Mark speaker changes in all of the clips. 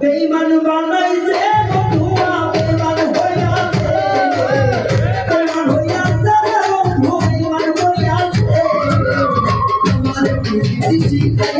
Speaker 1: বেইমান বানাইছে বন্ধুয়া বেইমান হইয়াছে। বেইমান হইয়াছে বন্ধু বেইমান হইয়াছে। তোমার প্রীতি শিখাই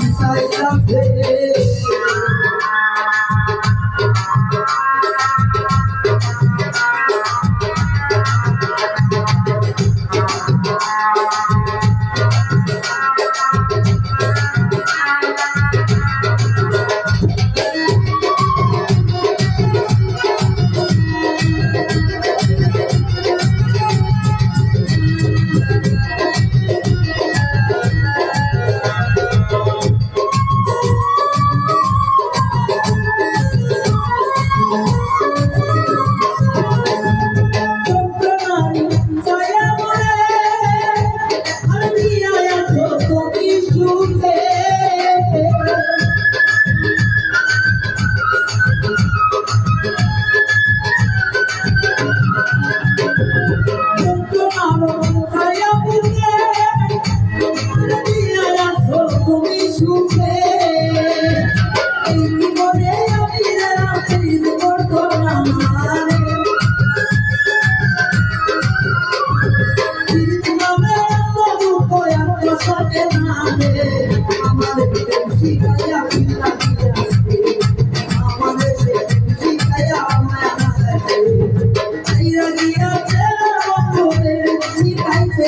Speaker 1: inside the it.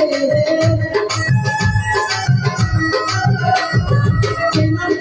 Speaker 1: শিখাইছে ইমান